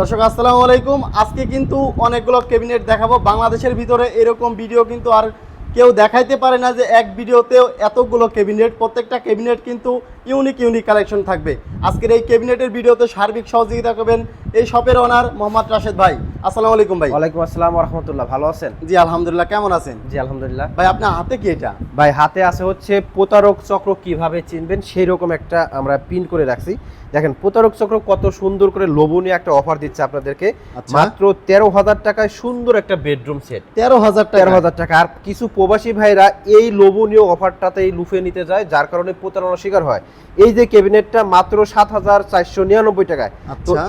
দর্শক, আসসালামু আলাইকুম। আজকে কিন্তু অনেকগুলো ক্যাবিনেট দেখাবো। বাংলাদেশের ভিতরে এরকম ভিডিও কিন্তু আর কেউ দেখাইতে পারে না যে এক ভিডিওতেও এতগুলো ক্যাবিনেট প্রত্যেকটা ক্যাবিনেট কিন্তু ইউনিক ইউনিক কালেকশন থাকবে। আজকের এই ক্যাবিনেটের ভিডিওতে সার্বিক সহযোগিতা করবেন এই শপের ওনার মোহাম্মদ রাশেদ ভাই। আসসালামু আলাইকুম ভাই। ওয়ালাইকুম আসসালাম রহমতুল্লাহ ভালো আছেন? জি আলহামদুলিল্লাহ। কেমন আছেন? জি আলহামদুলিল্লাহ। ভাই আপনার হাতে কি এটা? ভাই হাতে আছে হচ্ছে প্রতারক চক্র কীভাবে চিনবেন সেই রকম একটা আমরা পিন করে রাখছি। দেখেন প্রতারক চক্র কত সুন্দর করে লোভনীয় একটা অফার দিচ্ছে আপনাদেরকে। আচ্ছা। মাত্র তেরো হাজার টাকায় সুন্দর একটা বেডরুম সেট তেরো হাজার তেরো টাকা হাজার টাকা। আর কিছু প্রবাসী ভাইরা এই লোভনীয় অফারটাতেই লুফে নিতে যায় যার কারণে প্রতারণার শিকার হয়। এই যে ক্যাবিনেটটা মাত্র সাত হাজার চারশো নিরানব্বই টাকায়। তো আচ্ছা।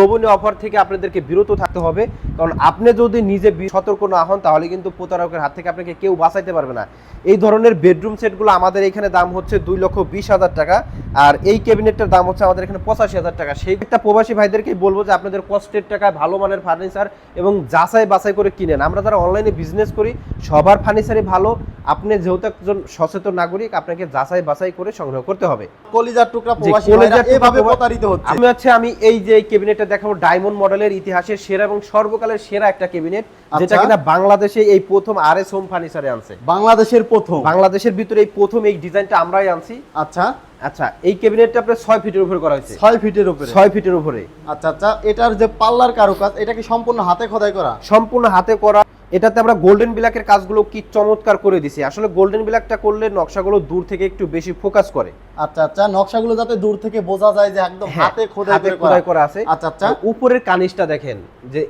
লোভনীয় অফার থেকে আপনাদেরকে বিরত থাকতে হবে। কারণ আপনি যদি নিজে সতর্ক না হন তাহলে কিন্তু প্রতারকের হাত থেকে আপনাকে কেউ বাঁচাইতে পারবে না। এই ধরনের বেডরুম সেটগুলো আমাদের এখানে দাম হচ্ছে দুই লক্ষ বিশ হাজার টাকা। আর এই ক্যাবিনেটটার দাম হচ্ছে আমাদের এখানে পঁচাশি হাজার টাকা। সেই একটা প্রবাসী ভাইদেরকে বলব যে আপনাদের কষ্টের টাকায় ভালো মানের ফার্নিচার এবং যাচাই বাছাই করে কিনেন। আমরা যারা অনলাইনে বিজনেস করি সবার ফার্নিচারই ভালো। আপনি যেহেতু একজন সচেতন নাগরিক আপনাকে যাচাই বাছাই করে সংগ্রহ করতে হবে। কলিজার টুকরা প্রবাসী এভাবে প্রতারিত হচ্ছে। আমি হচ্ছে আমি এই যে ক্যাবিনেটটা দেখাবো ডায়মন্ড মডেলের ইতিহাসের সেরা এবং সর্বকালের সেরা একটা ক্যাবিনেট যেটা আচ্ছা। কিনা বাংলাদেশে এই প্রথম আর এস হোম ফার্নিচারে আনছে। বাংলাদেশের প্রথম? বাংলাদেশের ভিতরে এই প্রথম এই ডিজাইনটা আমরাই আনছি। আচ্ছা। আচ্ছা এই ক্যাবিনেটটা আপনার ছয় ফিটের উপরে করা হয়েছে। ছয় ফিটের উপরে? ছয় ফিটের উপরে। আচ্ছা আচ্ছা এটার যে পাল্লার কারুকাজ এটা কি সম্পূর্ণ হাতে খোদাই করা? সম্পূর্ণ হাতে করা। এটাতে আমরা গোল্ডেন ব্ল্যাকের কাজগুলো কি চমৎকার করে দিছি। আসলে গোল্ডেন ব্ল্যাকটা করলে নকশাগুলো দূর থেকে একটু বেশি ফোকাস করে। আচ্ছা আচ্ছা নকশাগুলো যাতে দূর থেকে বোঝা যায় যে একদম হ্যাঁ, হাতে খোদাই খোদাই করা। আছে। আচ্ছা আচ্ছা। উপরের কানিসটা দেখেন যে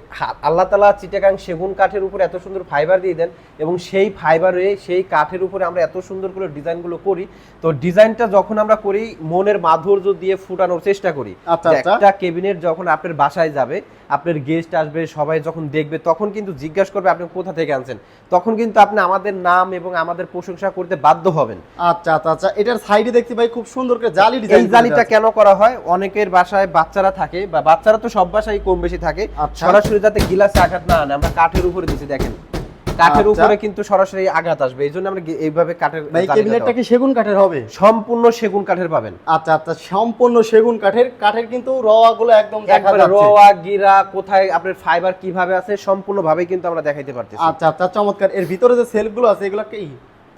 আল্লাহ চিটাগাং সেগুন কাঠের উপরে এত সুন্দর ফাইবার দিয়ে দেন এবং সেই ফাইবারে সেই কাঠের উপরে আমরা এত সুন্দর করে ডিজাইনগুলো করি। তো ডিজাইনটা যখন আমরা করি মনের মাধুর্য দিয়ে ফুটানোর চেষ্টা করি। আচ্ছা, আচ্ছা। একটা কেবিনেট যখন আপনার বাসায় যাবে আপনার গেস্ট আসবে সবাই যখন দেখবে তখন কিন্তু জিজ্ঞাসা করবে আপনি কোথা থেকে আনছেন। তখন কিন্তু আপনি আমাদের নাম এবং আমাদের প্রশংসা করতে বাধ্য হবেন। আচ্ছা আচ্ছা আচ্ছা। এটার সাইডে দেখতে পাই খুব সুন্দর করে জালি ডিজাইন এই জালিটা কেন করা হয়? অনেকের বাসায় বাচ্চারা থাকে বা বাচ্চারা তো সব বাসায় কম বেশি থাকে। আচ্ছা। সরাসরি যাতে গিলাসে আঘাত না আনে আমরা কাঠের উপরে দিছি দেখেন। কাঠের আচ্ছা। উপরে কিন্তু সরাসরি আঘাত আসবে এই জন্য আমরা এইভাবে কাঠের জালিটা ক্যাবিনেটটা কি সেগুন কাঠের হবে? সম্পূর্ণ সেগুন কাঠের পাবেন। আচ্ছা আচ্ছা সম্পূর্ণ সেগুন কাঠের। কাঠের কিন্তু রওয়া গুলো একদম দেখা যাচ্ছে। রোয়া গিরা কোথায় আপনার ফাইবার কীভাবে আছে সম্পূর্ণ ভাবে কিন্তু আমরা দেখাইতে পারতেছি। আচ্ছা আচ্ছা চমৎকার। এর ভিতরে যে সেলফগুলো আছে এগুলো কি?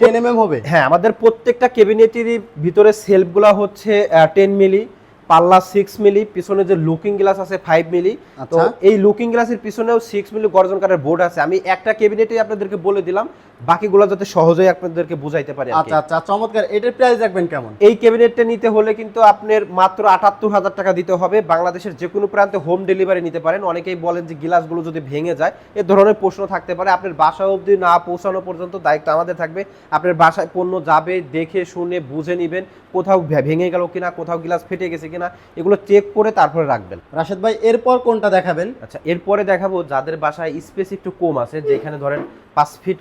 টেন এম হবে? হ্যাঁ আমাদের প্রত্যেকটা ক্যাবিনেটেরই ভিতরে সেলফগুলো হচ্ছে টেন মিলি পাল্লা সিক্স মিলি পিছনে যে লুকিং গ্লাস আছে ফাইভ মিলি তো আচ্ছা। এই লুকিং গ্লাসের পিছনেও সিক্স মিলি গর্জন কাঠের বোর্ড আছে। আমি একটা ক্যাবিনেটে আপনাদেরকে বলে দিলাম বাকিগুলো যাতে সহজেই আপনাদেরকে বুঝাইতে পারি আচ্ছা আচ্ছা চমৎকার। এটার প্রাইস রাখবেন কেমন? এই ক্যাবিনেটটা নিতে হলে কিন্তু আপনার মাত্র আটাত্তর হাজার টাকা দিতে হবে। বাংলাদেশের যে কোনো প্রান্তে হোম ডেলিভারি নিতে পারেন। অনেকেই বলেন যে গ্লাসগুলো যদি ভেঙে যায় এ ধরনের প্রশ্ন থাকতে পারে। আপনার বাসা অবধি না পৌঁছানো পর্যন্ত দায়িত্ব আমাদের থাকবে। আপনার বাসায় পণ্য যাবে দেখে শুনে বুঝে নেবেন কোথাও ভেঙে গেল কিনা কোথাও গ্লাস ফেটে গেছে কিনা এগুলো চেক করে তারপরে রাখবেন। রাশেদ ভাই এরপর কোনটা দেখাবেন? আচ্ছা এরপরে দেখাবো যাদের বাসায় স্পেস একটু কম আছে যেখানে ধরেন পাঁচ ফিট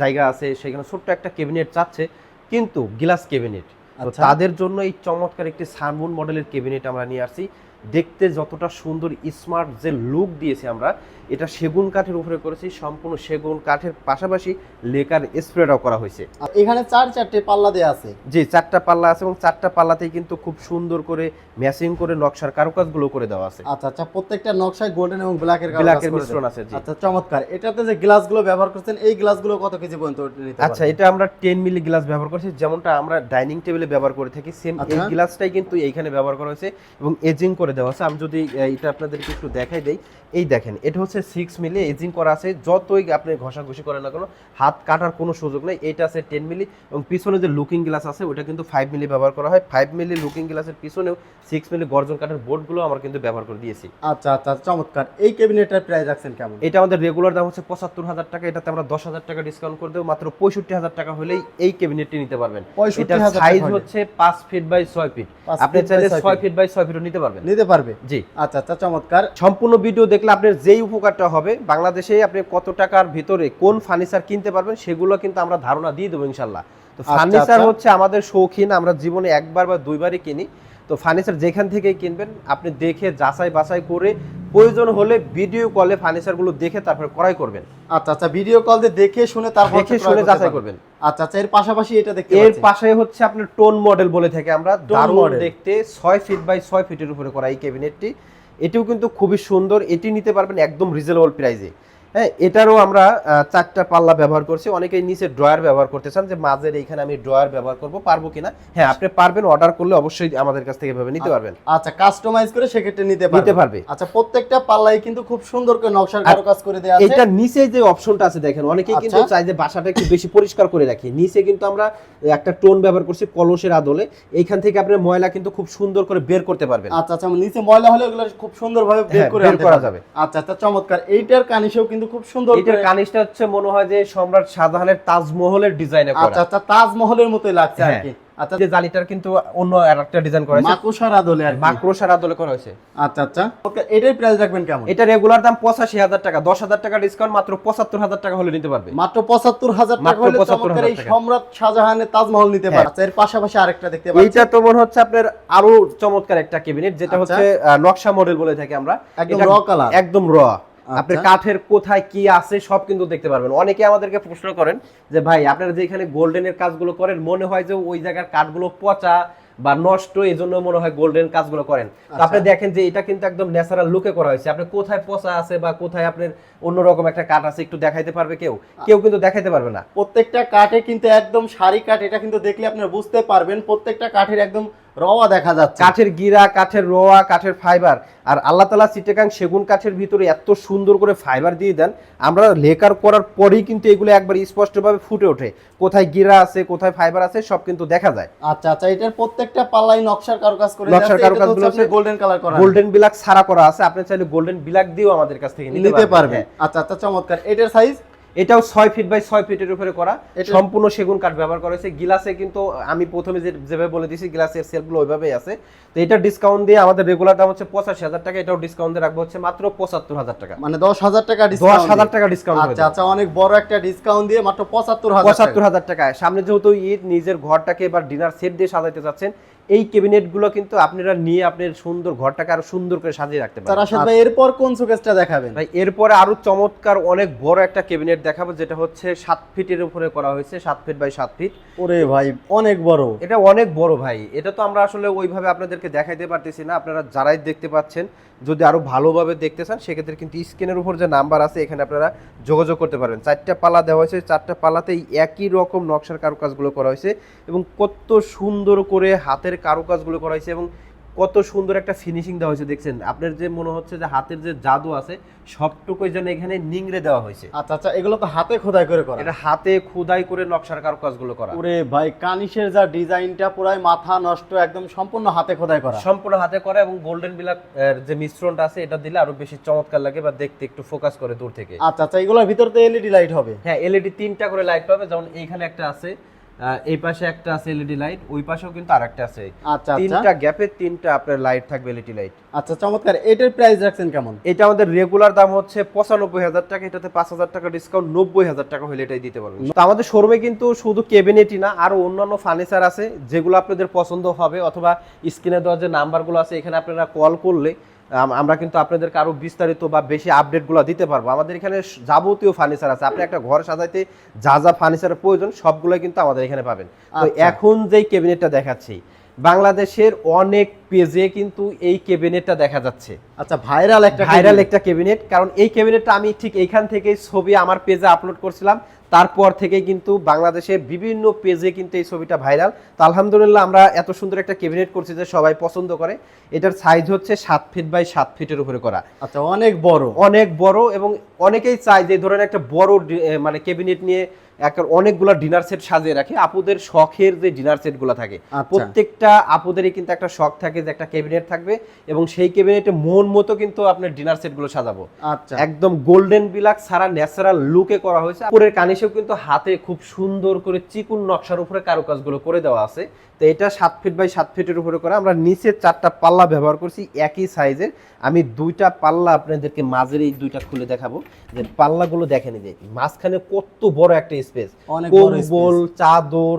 জায়গা আছে সেখানে ছোট্ট একটা ক্যাবিনেট চাচ্ছে কিন্তু গ্লাস ক্যাবিনেট আচ্ছা। তাদের জন্য এই চমৎকার একটি সানমুন মডেলের ক্যাবিনেট আমরা নিয়ে আসছি দেখতে যতটা সুন্দর স্মার্ট যে লুক দিয়েছি আমরা এটা সেগুন কাঠের উপরে করেছি সম্পূর্ণ সেগুন কাঠের পাশাপাশি লেকার স্প্রেটাও করা হয়েছে। এখানে চার চারটে পাল্লা দেওয়া আছে। যে চারটা পাল্লা আছে এবং চারটা পাল্লাতেই কিন্তু খুব সুন্দর করে ম্যাচিং করে নকশার কারুকাজগুলো করে দেওয়া আছে। আচ্ছা আচ্ছা প্রত্যেকটা নকশায় গোল্ডেন এবং ব্ল্যাকের ব্ল্যাকের মিশ্রণ আছে জি। আচ্ছা চমৎকার। এটাতে যে গ্লাসগুলো ব্যবহার করছেন এই গ্লাসগুলো কত কেজি পর্যন্ত নিতে আচ্ছা এটা আমরা টেন মিলি গ্লাস ব্যবহার করেছি যেমনটা আমরা ডাইনিং টেবিলে ব্যবহার করে থাকি সেম এই আচ্ছা। গ্লাসটাই কিন্তু এইখানে ব্যবহার করা হয়েছে এবং এজিং করে দেওয়া আছে। আমি যদি এটা আপনাদেরকে একটু দেখাই দেই। এই দেখেন এটা হচ্ছে সিক্স মিলি এজিং করা আছে। যতই আপনি ঘষাঘষি করেন না কেন হাত কাটার কোনো সুযোগ নেই। এটা আছে টেন মিলি এবং পিছনে যে লুকিং গ্লাস আছে ওটা কিন্তু ফাইভ মিলি ব্যবহার করা হয়। ফাইভ মিলি লুকিং গ্লাসের পিছনেও সিক্স মিলি গর্জন কাঠের বোর্ডগুলো আমরা কিন্তু ব্যবহার করে দিয়েছি। আচ্ছা আচ্ছা চমৎকার। এই ক্যাবিনেটের প্রাইস রাখছেন কেমন? এটা আমাদের রেগুলার দাম হচ্ছে পঁচাত্তর হাজার টাকা। এটাতে আমরা দশ হাজার টাকা ডিসকাউন্ট করে দেবো। মাত্র পঁয়ষট্টি হাজার টাকা হলেই এই ক্যাবিনেটটি নিতে পারবেন। 65,000 এটার টাকা সাইজ হচ্ছে পাঁচ ফিট বাই ছয় ফিট আপনি চাইলে ছয় ফিট বাই ছয় ফিটও নিতে পারবেন। নিতে পারবে? জি। আচ্ছা আচ্ছা চমৎকার। সম্পূর্ণ ভিডিও দেখলে আপনার যেই উপকারটা হবে বাংলাদেশে আপনি কত টাকার ভিতরে কোন ফার্নিচার কিনতে পারবেন সেগুলো কিন্তু আমরা ধারণা দিয়ে দেবো ইনশাল্লাহ। তো আচ্ছা, ফার্নিচার আচ্ছা। হচ্ছে আমাদের শৌখিন আমরা জীবনে একবার বা দুইবারই কিনি। তো ফার্নিচার যেখান থেকে কিনবেন আপনি দেখে যাচাই বাছাই করে প্রয়োজন হলে ভিডিও কলে ফার্নিচারগুলো দেখে তারপর ক্রয় করবেন। আচ্ছা আচ্ছা ভিডিও কল দিয়ে দেখে শুনে তারপর দেখে শুনে যাচাই করবেন। আচ্ছা আচ্ছা এর পাশাপাশি এটা দেখতে এর। পাশে হচ্ছে আপনার টোন মডেল বলে থাকে আমরা। দারুণ। দেখতে ছয় ফিট বাই ছয় ফিটের উপরে করা এই ক্যাবিনেটটি এটিও কিন্তু খুবই সুন্দর এটি নিতে পারবেন একদম রিজনেবল প্রাইসে হ্যাঁ এটারও আমরা চারটা পাল্লা ব্যবহার করছি। অনেকেই নিচে ড্রয়ার ব্যবহার করতে চান যে মাঝের এইখানে আমি ড্রয়ার ব্যবহার করব পারব কিনা? হ্যাঁ আপনি পারবেন অর্ডার করলে অবশ্যই আমাদের কাছ থেকে এভাবে নিতে পারবেন। আচ্ছা কাস্টমাইজ করে সেক্ষেত্রে নিতে পারবে নিতে পারবে। আচ্ছা প্রত্যেকটা পাল্লাই কিন্তু খুব সুন্দর করে নকশার কারুকাজ করে আছে। এটা নিচে যে অপশনটা আছে দেখেন অনেকেই কিন্তু আচ্ছা। চাই যে বাসাটা একটু বেশি পরিষ্কার করে রাখি। নিচে কিন্তু আমরা একটা টোন ব্যবহার করছি কলসের আদলে। এইখান থেকে আপনার ময়লা কিন্তু খুব সুন্দর করে বের করতে পারবেন। আচ্ছা আচ্ছা নিচে ময়লা হলে ওগুলো খুব সুন্দরভাবে বের হ্যাঁ, করে করা যাবে। আচ্ছা আচ্ছা চমৎকার। এইটার কানিশেও কিন্তু খুব সুন্দর এটার করে- কানিসটা হচ্ছে মনে হয় যে সম্রাট শাহজাহানের তাজমহলের ডিজাইনে আচ্ছা করা। আচ্ছা তাজমহলের মতোই লাগছে আর হ্যাঁ। কি। আচ্ছা। যে জালিটার কিন্তু অন্য আরেকটা ডিজাইন করা হয়েছে। মাকুসার আদলে আর। মাকড়সার আদলে করা হয়েছে। আচ্ছা আচ্ছা। ওকে, এটার প্রাইস রাখবেন কেমন? এটা রেগুলার দাম পঁচাশি হাজার টাকা। দশ হাজার টাকা ডিসকাউন্ট মাত্র পঁচাত্তর হাজার টাকা হলে নিতে পারবে। মাত্র পঁচাত্তর হাজার টাকা হলে 75,000 চমৎকার এই সম্রাট শাহজাহানের তাজমহল নিতে হ্যাঁ। পারে আচ্ছা এর পাশাপাশি আরেকটা দেখতে পাচ্ছি। এইটা তো মনে হচ্ছে আপনার আরও চমৎকার একটা ক্যাবিনেট যেটা আচ্ছা। হচ্ছে নকশা মডেল বলে থাকি আমরা। একদম এটা র কালার একদম র আপনি আচ্ছা। কাঠের কোথায় কি আছে সব কিন্তু দেখতে পারবেন। অনেকে আমাদেরকে প্রশ্ন করেন যে ভাই আপনারা যে এখানে গোল্ডেনের কাজগুলো করেন মনে হয় যে ওই জায়গার কাঠগুলো পচা বা নষ্ট এই জন্য মনে হয় গোল্ডেন কাজগুলো করেন। তো আপনি আচ্ছা। দেখেন যে এটা কিন্তু একদম ন্যাচারাল লুকে করা হয়েছে। আপনি কোথায় পচা আছে বা কোথায় আপনার অন্যরকম একটা কাঠ আছে একটু দেখাইতে পারবে কেউ? কেউ কিন্তু দেখাইতে পারবে না। প্রত্যেকটা কাঠে কিন্তু একদম সারি কাঠ এটা কিন্তু দেখলে আপনি বুঝতে পারবেন প্রত্যেকটা কাঠের একদম রওয়া দেখা যাচ্ছে। কাঠের গিরা কাঠের রোয়া কাঠের ফাইবার। আর আল্লাহ তালা চিটেকাং সেগুন কাঠের ভিতরে এত সুন্দর করে ফাইবার দিয়ে দেন আমরা লেকার করার পরেই কিন্তু এগুলো একবার স্পষ্টভাবে ফুটে ওঠে। কোথায় গিরা আছে কোথায় ফাইবার আছে সব কিন্তু দেখা যায়। আচ্ছা আচ্ছা এটার প্রত্যেকটা পাল্লাই নকশার কারুকাজ করে নকশার কারুকাজগুলো আছে। গোল্ডেন কালার করা। গোল্ডেন বিলাক ছাড়া করা আছে আপনি চাইলে গোল্ডেন বিলাক দিয়েও আমাদের কাছ থেকে নিতে পারবে হ্যাঁ। আচ্ছা আচ্ছা চমৎকার। এটার সাইজ এটাও ছয় ফিট বাই ছয় ফিটের উপরে করা। সম্পূর্ণ সেগুন কাঠ ব্যবহার করা হয়েছে। গিলাসে কিন্তু আমি প্রথমে যে যেভাবে বলে দিয়েছি গ্লাসের সেলগুলো ওইভাবেই আছে। তো এটা ডিসকাউন্ট দিয়ে আমাদের রেগুলার দাম হচ্ছে পঁচাশি হাজার টাকা। এটাও ডিসকাউন্ট দিয়ে রাখব হচ্ছে মাত্র পঁচাত্তর হাজার টাকা। মানে দশ হাজার টাকা দশ হাজার টাকা ডিসকাউন্ট আচ্ছা আচ্ছা অনেক বড় একটা ডিসকাউন্ট দিয়ে মাত্র পঁচাত্তর হাজার পঁচাত্তর হাজার টাকায়। সামনে যেহেতু ঈদ নিজের ঘরটাকে এবার ডিনার সেট দিয়ে সাজাইতে চাচ্ছেন এই ক্যাবিনেটগুলো কিন্তু আপনারা নিয়ে আপনার সুন্দর ঘরটাকে আরও সুন্দর করে সাজিয়ে রাখতে পারেন। ভাই এরপর কোন সুকেসটা দেখাবেন? ভাই এরপরে আরও চমৎকার অনেক বড় একটা ক্যাবিনেট দেখাবো যেটা হচ্ছে সাত ফিটের উপরে করা হয়েছে সাত ফিট বাই সাত ফিট। ওরে ভাই অনেক বড়। এটা অনেক বড় ভাই এটা তো আমরা আসলে ওইভাবে আপনাদেরকে দেখাইতে পারতেছি না আপনারা যারাই দেখতে পাচ্ছেন যদি আরও ভালোভাবে দেখতে চান সেক্ষেত্রে কিন্তু স্ক্রিনের উপর যে নাম্বার আছে এখানে আপনারা যোগাযোগ করতে পারবেন চারটা পাল্লা দেওয়া হয়েছে চারটা পাল্লাতেই একই রকম নকশার কারুকাজগুলো করা হয়েছে এবং কত সুন্দর করে হাতের কারুকাজগুলো করা হয়েছে এবং কত সুন্দর একটা ফিনিশিং দেওয়া হয়েছে দেখছেন? আপনার যে মনে হচ্ছে যে হাতের যে জাদু আছে সবটুকুই যেন এখানে নিংড়ে দেওয়া হয়েছে। আচ্ছা আচ্ছা এগুলো তো হাতে খোদাই করে করা। এটা হাতে খোদাই করে নকশার কারুকাজগুলো করা। ওরে ভাই কানিশের যা ডিজাইনটা পুরাই মাথা নষ্ট একদম সম্পূর্ণ হাতে খোদাই করা। সম্পূর্ণ হাতে করা এবং গোল্ডেন বিলাক এর যে মিশ্রণটা আছে এটা দিলে আরও বেশি চমৎকার লাগে বা দেখতে একটু ফোকাস করে দূর থেকে। আচ্ছা আচ্ছা এগুলোর ভিতর তো এলইডি লাইট হবে। হ্যাঁ এলইডি তিনটা করে লাইট পাবে। যেমন এইখানে একটা আছে এই পাশে একটা আছে এলইডি লাইট ওই পাশেও কিন্তু আরেকটা আছে। আচ্ছা আচ্ছা। তিনটা গ্যাপে তিনটা আপনার লাইট থাকবে এলইডি লাইট আচ্ছা চমৎকার। এটার প্রাইস রাখছেন কেমন? এটা আমাদের রেগুলার দাম হচ্ছে পঁচানব্বই হাজার টাকা এটাতে পাঁচ হাজার টাকা ডিসকাউন্ট নব্বই হাজার টাকা হলে এটাই দিতে পারবেন। তো আমাদের শোরুমে কিন্তু শুধু কেবিনেটই না আরও অন্যান্য ফার্নিচার আছে যেগুলো আপনাদের পছন্দ হবে অথবা স্ক্রিনে দেওয়া যে নাম্বারগুলো আছে এখানে আপনারা কল করলে আমরা কিন্তু আপনাদেরকে আরও বিস্তারিত বা বেশি আপডেটগুলো দিতে পারব। আমাদের এখানে যাবতীয় ফার্নিচার আছে। আপনি একটা ঘর সাজাইতে যা যা ফার্নিচারের প্রয়োজন সবগুলো কিন্তু আমাদের এখানে পাবেন। তো আচ্ছা। এখন যেই ক্যাবিনেটটা দেখাচ্ছি বাংলাদেশের অনেক পেজে কিন্তু এই ক্যাবিনেটটা দেখা যাচ্ছে। আচ্ছা ভাইরাল একটা ভাইরাল একটা ক্যাবিনেট কারণ এই ক্যাবিনেটটা আমি ঠিক এইখান থেকে ছবি আমার পেজে আপলোড করছিলাম। তারপর থেকে কিন্তু বাংলাদেশের বিভিন্ন পেজে কিন্তু এই ছবিটা ভাইরাল তো আলহামদুলিল্লাহ আমরা এত সুন্দর একটা ক্যাবিনেট করছি যে সবাই পছন্দ করে। এটার সাইজ হচ্ছে সাত ফিট বাই সাত ফিটের উপরে করা। আচ্ছা অনেক বড়। অনেক বড় এবং অনেকেই চায় যে ধরেন একটা বড় মানে ক্যাবিনেট নিয়ে একটা অনেকগুলো ডিনার সেট সাজিয়ে রাখে। আপুদের শখের যে ডিনার সেটগুলো থাকে আচ্ছা। প্রত্যেকটা আপুদেরই কিন্তু একটা শখ থাকে যে একটা ক্যাবিনেট থাকবে এবং সেই ক্যাবিনেটে মন মতো কিন্তু আপনার ডিনার সেটগুলো সাজাবো। আচ্ছা। একদম গোল্ডেন বিলাক ছাড়া ন্যাচারাল লুকে করা হয়েছে। উপরের কানিসেও কিন্তু হাতে খুব সুন্দর করে চিকুন নকশার উপরে কারুকাজগুলো করে দেওয়া আছে। তো এটা সাত ফিট বাই সাত ফিটের উপরে করা। আমরা নিচে চারটা পাল্লা ব্যবহার করছি একই সাইজের আমি দুইটা পাল্লা আপনাদেরকে মাঝের এই দুইটা খুলে দেখাবো। যে পাল্লাগুলো দেখেন যে মাঝখানে কত বড় একটা স্পেস কম্বল চাদর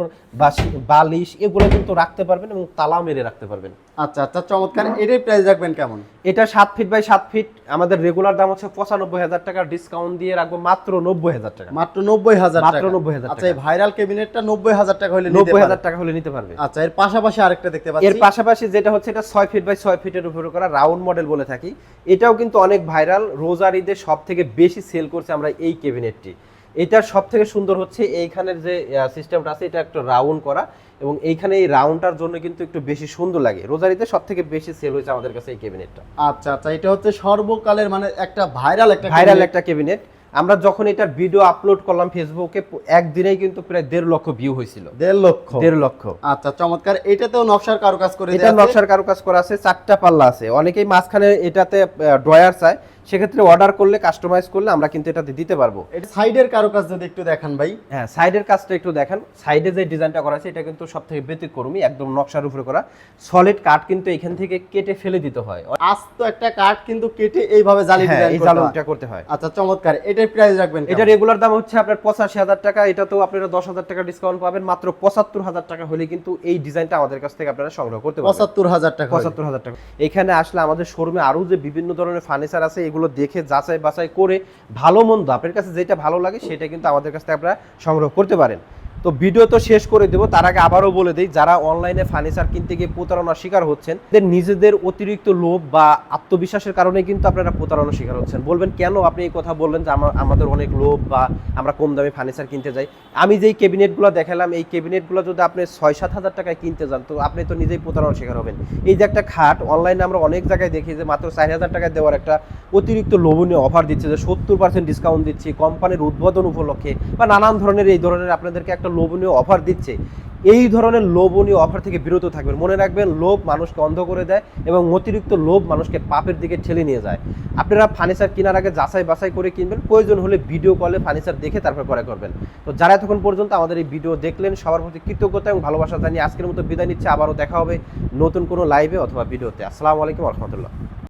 বালিশ এগুলো কিন্তু রাখতে পারবেন এবং তালা মেরে রাখতে পারবেন। আচ্ছা আচ্ছা চমৎকার। এটার প্রাইস রাখবেন কেমন? এটা সাত ফিট বাই সাত ফিট আমাদের রেগুলার দাম হচ্ছে পঁচানব্বই হাজার টাকা। ডিসকাউন্ট দিয়ে রাখব মাত্র নব্বই হাজার টাকা। মাত্র নব্বই হাজার মাত্র টাকা। 90,000 আচ্ছা এই ভাইরাল ক্যাবিনেটটা নব্বই হাজার টাকা হলে নব্বই হাজার টাকা হলে নিতে পারবে। আচ্ছা এর পাশাপাশি আরেকটা দেখতে পাচ্ছি। এর পাশাপাশি যেটা হচ্ছে এটা ছয় ফিট বাই ছয় ফিটের উপরে করা রাউন্ড মডেল বলে থাকি। এটাও কিন্তু অনেক ভাইরাল রোজার ঈদে সব থেকে বেশি সেল করছে আমরা এই ক্যাবিনেটটি এটার সব থেকে সুন্দর হচ্ছে এইখানের যে সিস্টেমটা আছে এটা একটু রাউন্ড করা এবং এইখানে এই রাউন্ডটার জন্য কিন্তু একটু বেশি সুন্দর লাগে। রোজার ঈদে সব থেকে বেশি সেল হয়েছে আমাদের কাছে এই ক্যাবিনেটটা আচ্ছা আচ্ছা এটা হচ্ছে সর্বকালের মানে একটা ভাইরাল একটা ভাইরাল একটা ক্যাবিনেট আমরা যখন এটার ভিডিও আপলোড করলাম ফেসবুকে একদিনেই কিন্তু প্রায় দেড় লক্ষ ভিউ হয়েছিল। দেড় লক্ষ? দেড় লক্ষ। আচ্ছা চমৎকার। এটাতেও নকশার কারুকাজ করে এটা। নকশার কারুকাজ করা আছে চারটা পাল্লা আছে। অনেকেই মাঝখানে এটাতে ড্রয়ার চায়। সেক্ষেত্রে অর্ডার করলে কাস্টমাইজ করলে আমরা কিন্তু এটাতে দিতে পারব। এটা সাইডের কারুকাজ যদি একটু দেখান ভাই। হ্যাঁ সাইডের কাজটা একটু দেখেন। সাইডে যে ডিজাইনটা করা আছে এটা কিন্তু সব থেকে ব্যতিক্রমী একদম নকশার উপরে করা। সলিড কাঠ কিন্তু এখান থেকে কেটে ফেলে দিতে হয়। আস্ত একটা কাঠ কিন্তু কেটে এইভাবে জালি হ্যাঁ, ডিজাইন এই করতে হয়। জালনটা করতে হয়। আচ্ছা চমৎকার। এটার প্রাইস রাখবেন এটা রেগুলার দাম হচ্ছে আপনার পঁচাশি হাজার টাকা। এটা তো আপনারা দশ হাজার টাকা ডিসকাউন্ট পাবেন। মাত্র পঁচাত্তর হাজার টাকা হলে কিন্তু এই ডিজাইনটা আমাদের কাছ থেকে আপনারা সংগ্রহ করতে পারবেন। পঁচাত্তর হাজার টাকা পঁচাত্তর হাজার টাকা। এখানে আসলে আমাদের শোরুমে আরও যে বিভিন্ন ধরনের ফার্নিচার আছে এগুলো দেখে যাচাই বাছাই করে ভালো মন্দ, আপনার কাছে যেটা ভালো লাগে সেটা কিন্তু আমাদের কাছ থেকে আপনারা সংগ্রহ করতে পারেন। তো ভিডিও তো শেষ করে দেবো, তার আগে আবারও বলে দিই, যারা অনলাইনে ফার্নিচার কিনতে গিয়ে প্রতারণার শিকার হচ্ছেন নিজেদের অতিরিক্ত লোভ বা আত্মবিশ্বাসের কারণে কিন্তু আপনারা প্রতারণার শিকার হচ্ছেন। বলবেন, কেন আপনি এই কথা বললেন যে আমার আমাদের অনেক লোভ বা আমরা কম দামে ফার্নিচার কিনতে যাই? আমি যেই ক্যাবিনেটগুলো দেখালাম, এই ক্যাবিনেটগুলো যদি আপনি ছয় সাত হাজার টাকায় কিনতে যান, তো আপনি তো নিজেই প্রতারণার শিকার হবেন। এই যে একটা খাট অনলাইনে আমরা অনেক জায়গায় দেখি যে মাত্র চার হাজার টাকায় দেওয়ার একটা অতিরিক্ত লোভনীয় অফার দিচ্ছে, যে সত্তর পার্সেন্ট ডিসকাউন্ট দিচ্ছি কোম্পানির উদ্বোধন উপলক্ষে, বা নানান ধরনের এই ধরনের আপনাদেরকে একটা লোভনীয় অফার দিচ্ছে, এই ধরনের লোভনীয় অফার থেকে বিরত থাকবেন। মনে রাখবেন, লোভ মানুষকে অন্ধ করে দেয় এবং অতিরিক্ত লোভ মানুষকে পাপের দিকে ঠেলে নিয়ে যায়। আপনারা ফার্নিচার কেনার আগে যাচাই বাছাই করে কিনবেন, প্রয়োজন হলে ভিডিও কলে ফার্নিচার দেখে তারপর ক্রয় করবেন। তো যারা এতক্ষণ পর্যন্ত আমাদের এই ভিডিও দেখলেন, সবার প্রতি কৃতজ্ঞতা এবং ভালোবাসা জানিয়ে আজকের মতো বিদায় নিচ্ছে। আবারও দেখা হবে নতুন কোনো লাইভে অথবা ভিডিওতে আসসালামু আলাইকুম রহমতুল্লাহ।